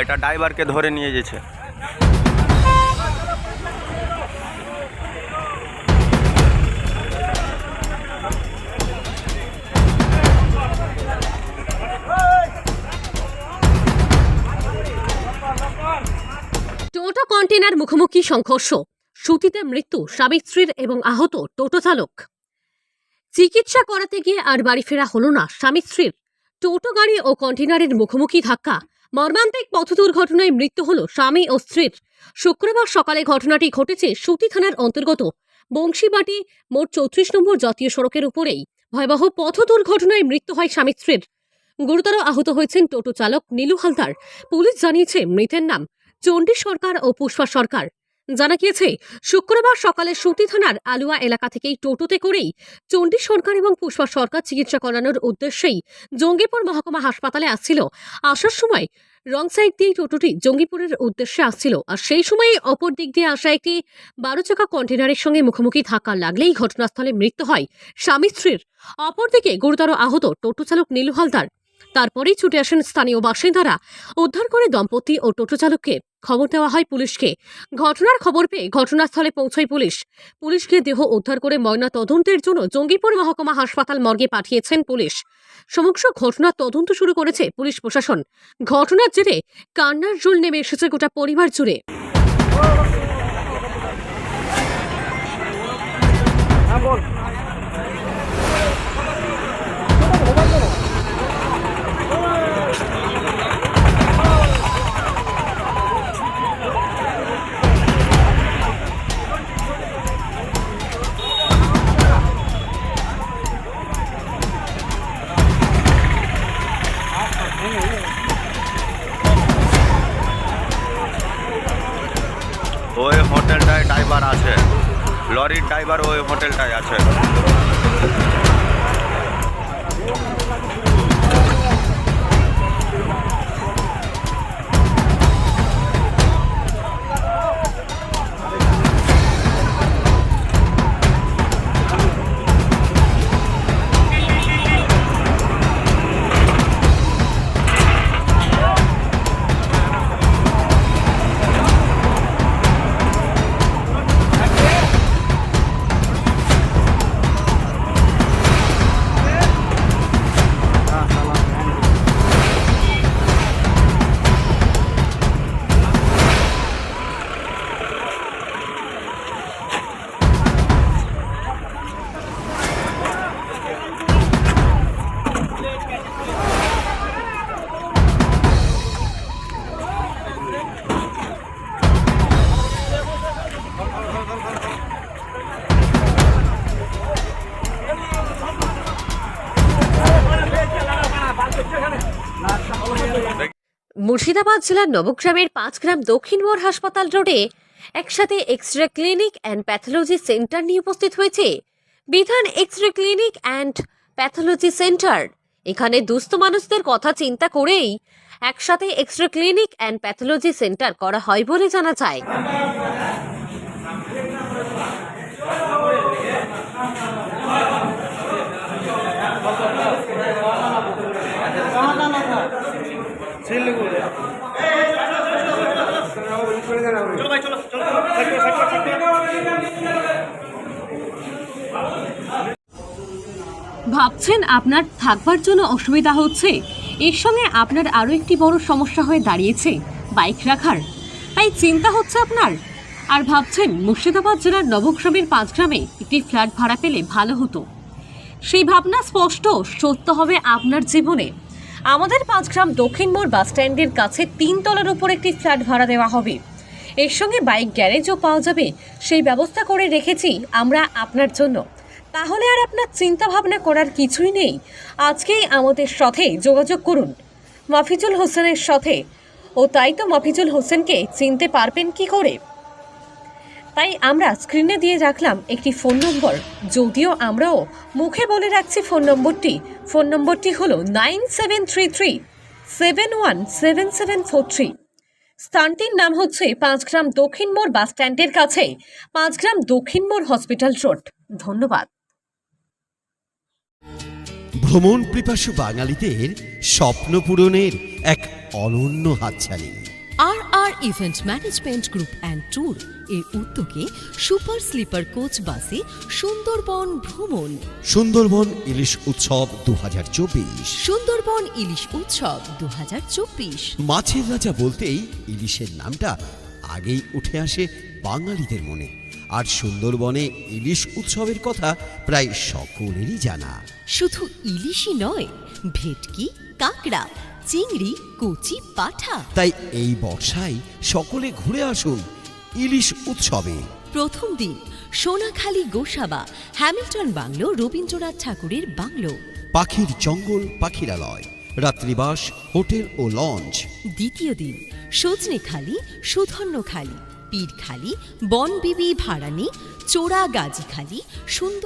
এটা ড্রাইভারকে ধরে নিয়ে গেছে। কন্টেনার মুখোমুখি সংঘর্ষ। সুতিতে মৃত্যু স্বামী স্ত্রীর এবং আহত টোটো চালক। চিকিৎসা করাতে গিয়ে আর বাড়ি ফেরা হলো না স্বামী স্ত্রীর টোটো গাড়ি ও কন্টেনারের মুখোমুখি ধাক্কা মর্মান্তিক পথ দুর্ঘটনায় মৃত্যু হল স্বামী ও স্ত্রীর। শুক্রবার সকালে ঘটনাটি ঘটেছে সুতি থানার অন্তর্গত বংশীবাটি, মোট চৌত্রিশ নম্বর জাতীয় সড়কের উপরেই। ভয়াবহ পথ দুর্ঘটনায় মৃত্যু হয় স্বামী স্ত্রীর। গুরুতর আহত হয়েছেন টোটো চালক নীলু হালদার। পুলিশ জানিয়েছে মৃতের নাম চণ্ডী সরকার ও পুষ্পা সরকার। জানা গিয়েছে, শুক্রবার সকালে সুতি থানার আলুয়া এলাকা থেকেই টোটোতে করেই চণ্ডী সরকার এবং পুষ্পা সরকার চিকিৎসা করানোর উদ্দেশ্যেই জঙ্গিপুর মহকুমা হাসপাতালে আসছিল। আসার সময় রং সাইড দিয়ে টোটোটি জঙ্গিপুরের উদ্দেশ্যে আসছিল। আর সেই সময়ে অপর দিক দিয়ে আসা একটি বারো চাকা কন্টেনারের সঙ্গে মুখোমুখি ধাক্কা লাগলেই ঘটনাস্থলে মৃত্যু হয় স্বামী স্ত্রীর। অপরদিকে গুরুতর আহত টোটো চালক নীলু হালদার। তারপরেই ছুটে আসেন স্থানীয় বাসিন্দারা। উদ্ধার করে দম্পতি ও টোটো চালককে খবর দেওয়া হয় পুলিশকে। ঘটনার খবর পেয়ে ঘটনাস্থলে পৌঁছয় পুলিশ। পুলিশকে দেহ উদ্ধার করে ময়না তদন্তের জন্য জঙ্গিপুর মহকুমা হাসপাতাল মর্গে পাঠিয়েছেন পুলিশ। সমগ্র ঘটনার তদন্ত শুরু করেছে পুলিশ প্রশাসন। ঘটনার জেরে কান্নার জল নেমে এসেছে গোটা পরিবার জুড়ে। ওই হোটেলটায় ড্রাইভার আছে। লরির ড্রাইভার ওই হোটেলটায় আছে। মুর্শিদাবাদ জেলার নবগ্রামের পাঁচগ্রাম দক্ষিণ মোড় হাসপাতাল রোডে একসাথে X ray clinic and pathology centre নিয়ে উপস্থিত হয়েছে। বিধান X ray clinic and pathology centre. এখানে দুস্থ মানুষদের কথা চিন্তা করেই একসাথে X ray clinic and pathology centre করা হয় বলে জানা যায়। ভাবছেন আপনার থাকবার জন্য অসুবিধা হচ্ছে? এর সঙ্গে আপনার আরও একটি বড় সমস্যা হয়ে দাঁড়িয়েছে বাইক রাখার। তাই চিন্তা হচ্ছে আপনার? আর ভাবছেন মুর্শিদাবাদ জেলার নবগ্রামের পাঁচ গ্রামে একটি ফ্ল্যাট ভাড়া পেলে ভালো হতো। সেই ভাবনা স্পষ্ট সত্য হবে আপনার জীবনে। আমাদের পাঁচগ্রাম দক্ষিণ মোড় বাস স্ট্যান্ডের কাছে তিন তলার উপর একটি ফ্ল্যাট ভাড়া দেওয়া হবে। এর সঙ্গে বাইক গ্যারেজও পাওয়া যাবে। সেই ব্যবস্থা করে রেখেছি আমরা আপনার জন্য। তাহলে আর আপনার চিন্তা ভাবনা করার কিছুই নেই। আজকেই আমাদের সাথে যোগাযোগ করুন। মাফিজুল হোসেনের সাথে। ও তাই তো মাফিজুল হোসেনকে চিনতে পারবেন কি করে? তাই আমরা স্ক্রিনে দিয়ে রাখলাম একটি ফোন নম্বর যদিও আমরাও মুখে বলে রাখছি ফোন নম্বরটি ফোন নম্বরটি হলো nine seven three three seven one seven seven four three স্থানটির নাম হচ্ছে পাঁচগ্রাম দক্ষিণ মোড় বাস স্ট্যান্ডের কাছে পাঁচগ্রাম দক্ষিণ মোড় হসপিটাল রোড। ধন্যবাদ। ভ্রমণ পিপাসু বাঙালিদের স্বপ্ন পূরণের এক অনন্য হাতছানি। আর আর event management group and tour এর উদ্যোগে সুপার স্লিপার কোচ বাসে সুন্দরবন ভ্রমণ। সুন্দরবন ইলিশ উৎসব দুহাজার চব্বিশ। সুন্দরবন ইলিশ উৎসব দুহাজার চব্বিশ। মাছের রাজা বলতেই ইলিশের নামটা আগেই উঠে আসে বাঙালিদের মনে। আর সুন্দরবনে ইলিশ উৎসবের কথা প্রায় সকলেরই জানা। শুধু ইলিশই নয় ভেটকি কাঁকড়া চিংড়ি কচি পাঠা। তাই এই বর্ষায় সকলে ঘুরে আসুন ইলিশ উৎসবে। প্রথম দিন সোনাখালী গোসাবা হ্যামিল্টন বাংলো রবীন্দ্রনাথ ঠাকুরের বাংলো। পাখির জঙ্গল পাখিরালয় রাত্রিবাস হোটেল ও লঞ্চ। দ্বিতীয় দিন সজনেখালি সুধন্যখালি পীরখালি বনবিবি ভাড়ানি চোরা গাজীখালি সুন্দর